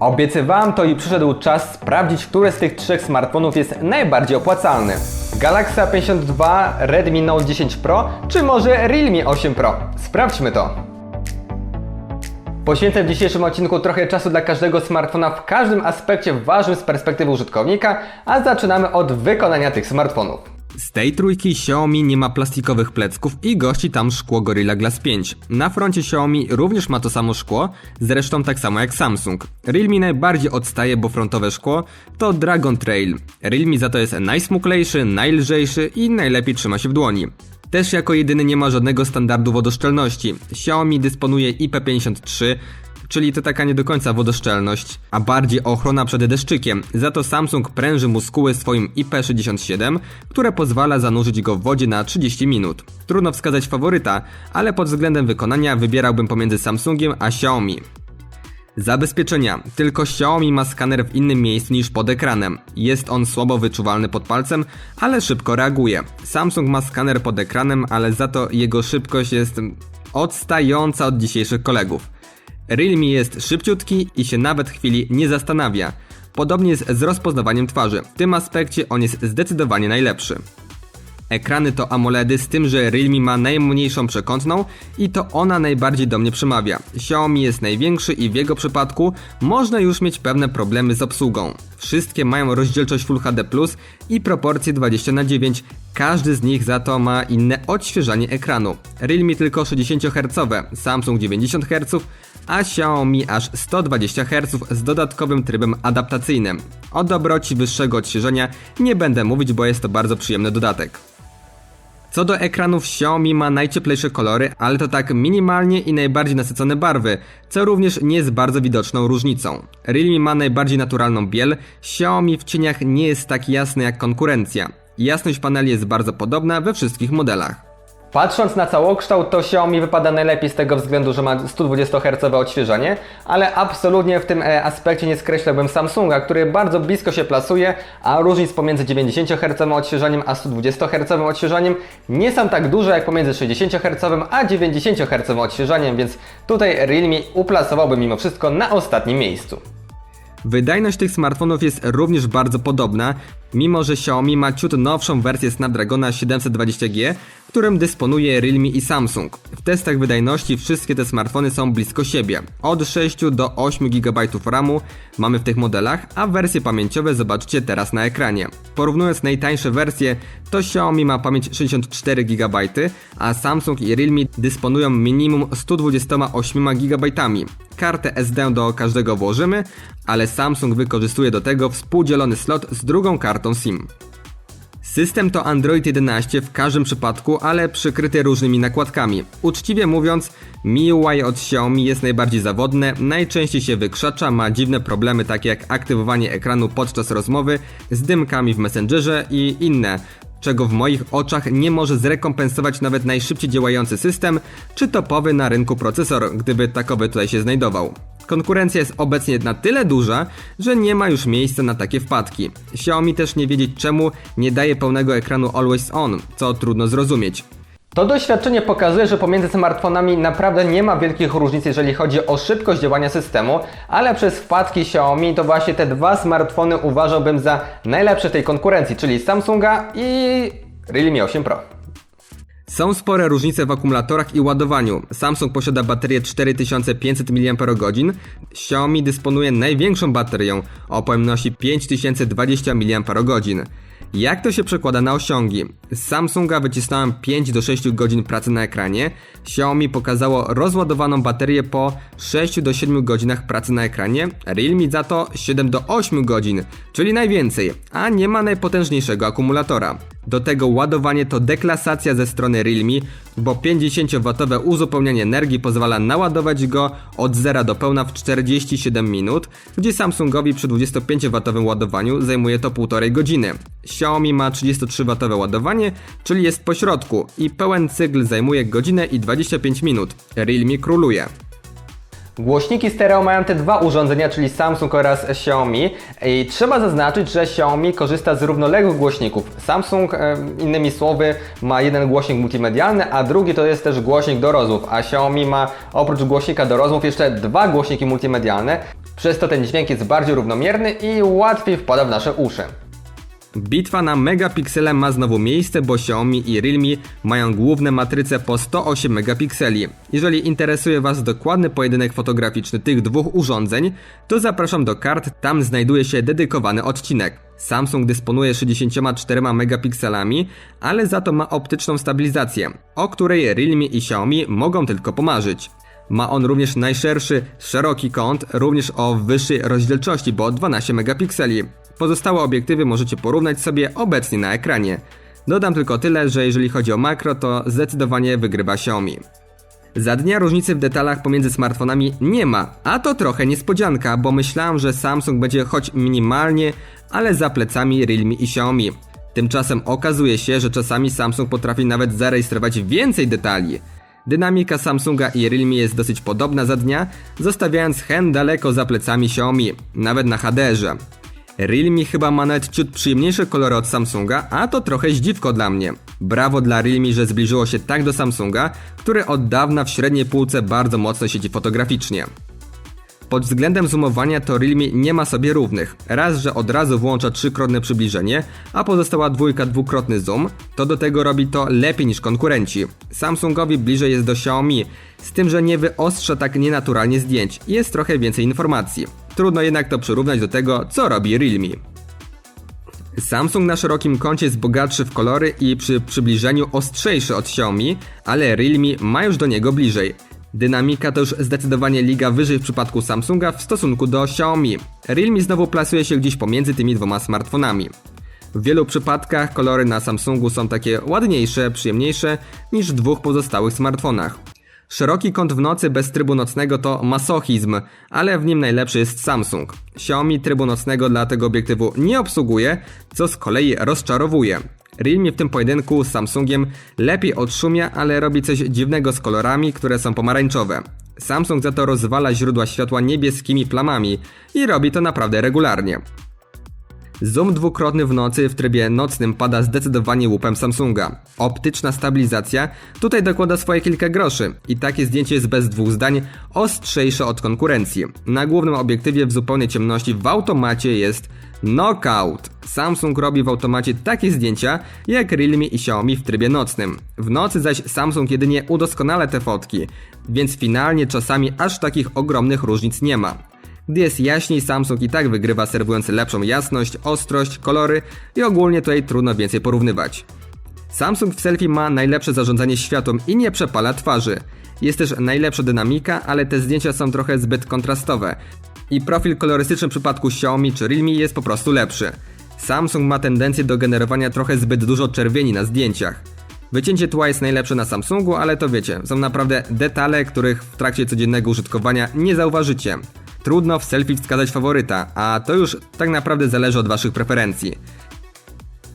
Obiecywałem to i przyszedł czas sprawdzić, który z tych trzech smartfonów jest najbardziej opłacalny. Galaxy A52, Redmi Note 10 Pro, czy może Realme 8 Pro? Sprawdźmy to. Poświęcę w dzisiejszym odcinku trochę czasu dla każdego smartfona w każdym aspekcie ważnym z perspektywy użytkownika, a zaczynamy od wykonania tych smartfonów. Z tej trójki Xiaomi nie ma plastikowych plecków i gości tam szkło Gorilla Glass 5. Na froncie Xiaomi również ma to samo szkło, zresztą tak samo jak Samsung. Realme najbardziej odstaje, bo frontowe szkło to Dragon Trail. Realme za to jest najsmuklejszy, najlżejszy i najlepiej trzyma się w dłoni. Też jako jedyny nie ma żadnego standardu wodoszczelności. Xiaomi dysponuje IP53, czyli to taka nie do końca wodoszczelność, a bardziej ochrona przed deszczykiem. Za to Samsung pręży muskuły swoim IP67, które pozwala zanurzyć go w wodzie na 30 minut. Trudno wskazać faworyta, ale pod względem wykonania wybierałbym pomiędzy Samsungiem a Xiaomi. Zabezpieczenia. Tylko Xiaomi ma skaner w innym miejscu niż pod ekranem. Jest on słabo wyczuwalny pod palcem, ale szybko reaguje. Samsung ma skaner pod ekranem, ale za to jego szybkość jest odstająca od dzisiejszych kolegów. Realme jest szybciutki i się nawet chwili nie zastanawia. Podobnie jest z rozpoznawaniem twarzy. W tym aspekcie on jest zdecydowanie najlepszy. Ekrany to AMOLEDy, z tym, że Realme ma najmniejszą przekątną i to ona najbardziej do mnie przemawia. Xiaomi jest największy i w jego przypadku można już mieć pewne problemy z obsługą. Wszystkie mają rozdzielczość Full HD+, i proporcje 20 na 9 każdy z nich za to ma inne odświeżanie ekranu. Realme tylko 60 Hz, Samsung 90 Hz, a Xiaomi aż 120 Hz z dodatkowym trybem adaptacyjnym. O dobroci wyższego odświeżenia nie będę mówić, bo jest to bardzo przyjemny dodatek. Co do ekranów Xiaomi ma najcieplejsze kolory, ale to tak minimalnie i najbardziej nasycone barwy, co również nie jest bardzo widoczną różnicą. Realme ma najbardziej naturalną biel, Xiaomi w cieniach nie jest tak jasny jak konkurencja. Jasność paneli jest bardzo podobna we wszystkich modelach. Patrząc na całokształt, to Xiaomi wypada najlepiej z tego względu, że ma 120 Hz odświeżanie, ale absolutnie w tym e, aspekcie nie skreślałbym Samsunga, który bardzo blisko się plasuje, a różnic pomiędzy 90 Hz odświeżaniem a 120 Hz odświeżaniem nie są tak duże jak pomiędzy 60 Hz a 90 Hz odświeżaniem, więc tutaj Realme uplasowałbym mimo wszystko na ostatnim miejscu. Wydajność tych smartfonów jest również bardzo podobna, mimo że Xiaomi ma ciut nowszą wersję Snapdragona 720G, którym dysponuje Realme i Samsung. W testach wydajności wszystkie te smartfony są blisko siebie. Od 6 do 8 GB RAMu mamy w tych modelach, a wersje pamięciowe zobaczcie teraz na ekranie. Porównując najtańsze wersje, to Xiaomi ma pamięć 64 GB, a Samsung i Realme dysponują minimum 128 GB. Kartę SD do każdego włożymy, ale Samsung wykorzystuje do tego współdzielony slot z drugą kartą SIM. System to Android 11 w każdym przypadku, ale przykryty różnymi nakładkami. Uczciwie mówiąc, MIUI od Xiaomi jest najbardziej zawodne, najczęściej się wykrzacza, ma dziwne problemy takie jak aktywowanie ekranu podczas rozmowy, z dymkami w Messengerze i inne, czego w moich oczach nie może zrekompensować nawet najszybciej działający system, czy topowy na rynku procesor, gdyby takowy tutaj się znajdował. Konkurencja jest obecnie na tyle duża, że nie ma już miejsca na takie wpadki. Xiaomi też nie wiedzieć czemu nie daje pełnego ekranu Always On, co trudno zrozumieć. To doświadczenie pokazuje, że pomiędzy smartfonami naprawdę nie ma wielkich różnic, jeżeli chodzi o szybkość działania systemu, ale przez wpadki Xiaomi to właśnie te dwa smartfony uważałbym za najlepsze tej konkurencji, czyli Samsunga i Realme 8 Pro. Są spore różnice w akumulatorach i ładowaniu. Samsung posiada baterię 4500 mAh, Xiaomi dysponuje największą baterią o pojemności 5020 mAh. Jak to się przekłada na osiągi? Z Samsunga wycisnąłem 5 do 6 godzin pracy na ekranie, Xiaomi pokazało rozładowaną baterię po 6 do 7 godzinach pracy na ekranie, Realme za to 7 do 8 godzin, czyli najwięcej, a nie ma najpotężniejszego akumulatora. Do tego ładowanie to deklasacja ze strony Realme, bo 50W uzupełnianie energii pozwala naładować go od 0 do pełna w 47 minut, gdzie Samsungowi przy 25W ładowaniu zajmuje to 1,5 godziny. Xiaomi ma 33W ładowanie, czyli jest po środku i pełen cykl zajmuje godzinę i 25 minut. Realme króluje. Głośniki stereo mają te dwa urządzenia, czyli Samsung oraz Xiaomi. I trzeba zaznaczyć, że Xiaomi korzysta z równoległych głośników. Samsung, e, innymi słowy, ma jeden głośnik multimedialny, a drugi to jest też głośnik do rozmów, a Xiaomi ma oprócz głośnika do rozmów jeszcze dwa głośniki multimedialne. Przez to ten dźwięk jest bardziej równomierny i łatwiej wpada w nasze uszy. Bitwa na megapiksele ma znowu miejsce, bo Xiaomi i Realme mają główne matryce po 108 megapikseli. Jeżeli interesuje Was dokładny pojedynek fotograficzny tych dwóch urządzeń, to zapraszam do kart, tam znajduje się dedykowany odcinek. Samsung dysponuje 64 megapikselami, ale za to ma optyczną stabilizację, o której Realme i Xiaomi mogą tylko pomarzyć. Ma on również najszerszy, szeroki kąt, również o wyższej rozdzielczości, bo 12 megapikseli. Pozostałe obiektywy możecie porównać sobie obecnie na ekranie. Dodam tylko tyle, że jeżeli chodzi o makro, to zdecydowanie wygrywa Xiaomi. Za dnia różnicy w detalach pomiędzy smartfonami nie ma, a to trochę niespodzianka, bo myślałem, że Samsung będzie choć minimalnie, ale za plecami Realme i Xiaomi. Tymczasem okazuje się, że czasami Samsung potrafi nawet zarejestrować więcej detali. Dynamika Samsunga i Realme jest dosyć podobna za dnia, zostawiając hen daleko za plecami Xiaomi, nawet na HDR-ze. Realme chyba ma nawet ciut przyjemniejsze kolory od Samsunga, a to trochę zdziwko dla mnie. Brawo dla Realme, że zbliżyło się tak do Samsunga, który od dawna w średniej półce bardzo mocno siedzi fotograficznie. Pod względem zoomowania to Realme nie ma sobie równych. Raz, że od razu włącza trzykrotne przybliżenie, a pozostała dwójka dwukrotny zoom, to do tego robi to lepiej niż konkurenci. Samsungowi bliżej jest do Xiaomi, z tym, że nie wyostrza tak nienaturalnie zdjęć jest trochę więcej informacji. Trudno jednak to przyrównać do tego, co robi Realme. Samsung na szerokim kącie jest bogatszy w kolory i przy przybliżeniu ostrzejszy od Xiaomi, ale Realme ma już do niego bliżej. Dynamika to już zdecydowanie liga wyżej w przypadku Samsunga w stosunku do Xiaomi. Realme znowu plasuje się gdzieś pomiędzy tymi dwoma smartfonami. W wielu przypadkach kolory na Samsungu są takie ładniejsze, przyjemniejsze niż w dwóch pozostałych smartfonach. Szeroki kąt w nocy bez trybu nocnego to masochizm, ale w nim najlepszy jest Samsung. Xiaomi trybu nocnego dla tego obiektywu nie obsługuje, co z kolei rozczarowuje. Realme w tym pojedynku z Samsungiem lepiej odszumia, ale robi coś dziwnego z kolorami, które są pomarańczowe. Samsung za to rozwala źródła światła niebieskimi plamami i robi to naprawdę regularnie. Zoom dwukrotny w nocy w trybie nocnym pada zdecydowanie łupem Samsunga. Optyczna stabilizacja tutaj dokłada swoje kilka groszy i takie zdjęcie jest bez dwóch zdań ostrzejsze od konkurencji. Na głównym obiektywie w zupełnej ciemności w automacie jest Knockout. Samsung robi w automacie takie zdjęcia jak Realme i Xiaomi w trybie nocnym. W nocy zaś Samsung jedynie udoskonala te fotki, więc finalnie czasami aż takich ogromnych różnic nie ma. Gdy jest jaśniej, Samsung i tak wygrywa serwując lepszą jasność, ostrość, kolory i ogólnie tutaj trudno więcej porównywać. Samsung w selfie ma najlepsze zarządzanie światłem i nie przepala twarzy. Jest też najlepsza dynamika, ale te zdjęcia są trochę zbyt kontrastowe. I profil kolorystyczny w przypadku Xiaomi czy Realme jest po prostu lepszy. Samsung ma tendencję do generowania trochę zbyt dużo czerwieni na zdjęciach. Wycięcie tła jest najlepsze na Samsungu, ale to wiecie, są naprawdę detale, których w trakcie codziennego użytkowania nie zauważycie. Trudno w selfie wskazać faworyta, a to już tak naprawdę zależy od waszych preferencji.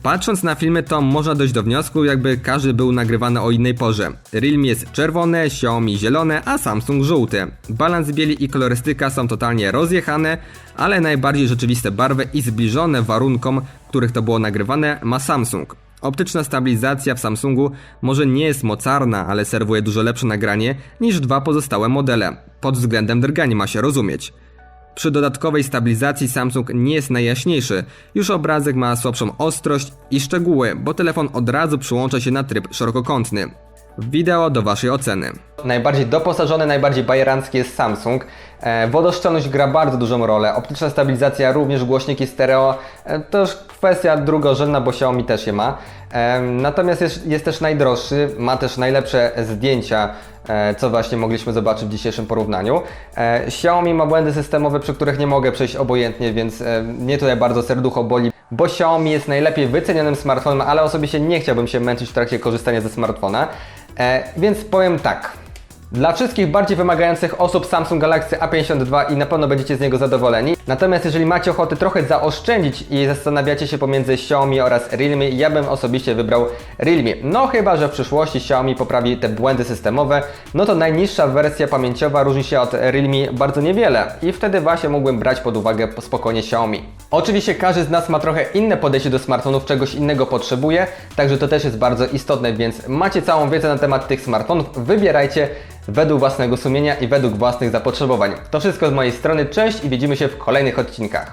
Patrząc na filmy, to można dojść do wniosku, jakby każdy był nagrywany o innej porze. Realme jest czerwone, Xiaomi zielone, a Samsung żółty. Balans bieli i kolorystyka są totalnie rozjechane, ale najbardziej rzeczywiste barwy i zbliżone warunkom, których to było nagrywane, ma Samsung. Optyczna stabilizacja w Samsungu może nie jest mocarna, ale serwuje dużo lepsze nagranie niż dwa pozostałe modele. Pod względem drgania ma się rozumieć. Przy dodatkowej stabilizacji Samsung nie jest najjaśniejszy, już obrazek ma słabszą ostrość i szczegóły, bo telefon od razu przyłącza się na tryb szerokokątny. Wideo do waszej oceny. Najbardziej doposażony, najbardziej bajerancki jest Samsung. E, wodoszczelność gra bardzo dużą rolę, optyczna stabilizacja również, głośniki stereo, e, to już kwestia drugorzędna, bo Xiaomi też je ma. E, natomiast jest, jest też najdroższy, ma też najlepsze zdjęcia, co właśnie mogliśmy zobaczyć w dzisiejszym porównaniu. Xiaomi ma błędy systemowe, przy których nie mogę przejść obojętnie, więc mnie tutaj bardzo serducho boli, bo Xiaomi jest najlepiej wycenionym smartfonem, ale osobiście nie chciałbym się męczyć w trakcie korzystania ze smartfona. Więc powiem tak. Dla wszystkich bardziej wymagających osób Samsung Galaxy A52 i na pewno będziecie z niego zadowoleni. Natomiast jeżeli macie ochotę trochę zaoszczędzić i zastanawiacie się pomiędzy Xiaomi oraz Realme, ja bym osobiście wybrał Realme. No chyba, że w przyszłości Xiaomi poprawi te błędy systemowe, no to najniższa wersja pamięciowa różni się od Realme bardzo niewiele i wtedy właśnie mógłbym brać pod uwagę spokojnie Xiaomi. Oczywiście każdy z nas ma trochę inne podejście do smartfonów, czegoś innego potrzebuje, także to też jest bardzo istotne, więc macie całą wiedzę na temat tych smartfonów, wybierajcie według własnego sumienia i według własnych zapotrzebowań. To wszystko z mojej strony, cześć i widzimy się w kolejnych odcinkach.